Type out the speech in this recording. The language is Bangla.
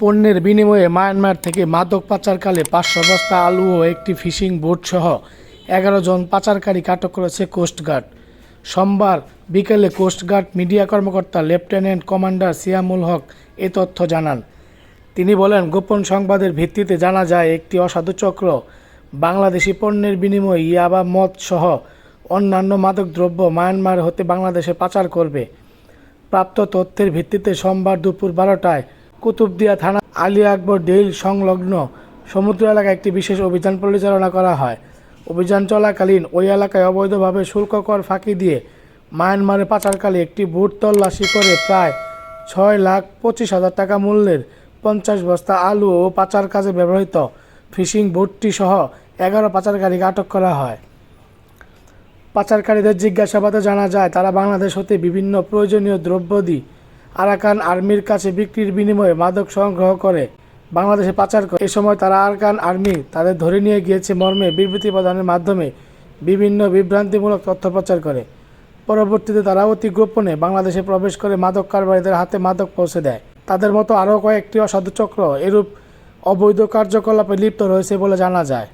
পণ্যের বিনিময়ে মায়ানমার থেকে মাদক পাচারকালে পাঁচশো বস্তা আলু ও একটি ফিশিং বোট সহ এগারো জন পাচারকারী আটক করেছে কোস্টগার্ড সোমবার বিকেলে কোস্টগার্ড মিডিয়া কর্মকর্তা লেফটেন্যান্ট কমান্ডার সিয়ামুল হক এ তথ্য জানান। তিনি বলেন, গোপন সংবাদের ভিত্তিতে জানা যায়, একটি অসাধু চক্র, বাংলাদেশি পণ্যের বিনিময়ে ইয়াবা মদ সহ অন্যান্য মাদকদ্রব্য মায়ানমার হতে বাংলাদেশে পাচার করবে। প্রাপ্ত তথ্যের ভিত্তিতে সোমবার দুপুর বারোটায় কুতুবদিয়া থানা আলী আকবর ডেইল সংলগ্ন সমুদ্র এলাকায় একটি বিশেষ অভিযান পরিচালনা করা হয়। অভিযান চলাকালীন ওই এলাকায় অবৈধভাবে শুল্ক কর ফাঁকি দিয়ে মায়ানমারে পাচারকালে একটি বুট তল্লাশি করে প্রায় ছয় লাখ পঁচিশ হাজার টাকা মূল্যের পঞ্চাশ বস্তা আলু ও পাচার কাজে ব্যবহৃত ফিশিং বোটটি সহ এগারো পাচারকারীকে আটক করা হয়। পাচারকারীদের জিজ্ঞাসাবাদে জানা যায়, তারা বাংলাদেশ হতে বিভিন্ন প্রয়োজনীয় দ্রব্যাদি আরাকান আর্মির কাছে বিক্রির বিনিময়ে মাদক সংগ্রহ করে, বাংলাদেশে পাচার করে। এ সময় তারা আরাকান আর্মি তাদের ধরে নিয়ে গিয়েছে মর্মে বিবৃতি প্রদানের মাধ্যমে বিভিন্ন বিভ্রান্তিমূলক তথ্য প্রচার করে। পরবর্তীতে তারা অতি গোপনে বাংলাদেশে প্রবেশ করে মাদক কারবারিদের হাতে মাদক পৌঁছে দেয়। তাদের মতো আরও কয়েকটি অসাধু চক্র এরূপ অবৈধ কার্যকলাপে লিপ্ত রয়েছে বলে জানা যায়।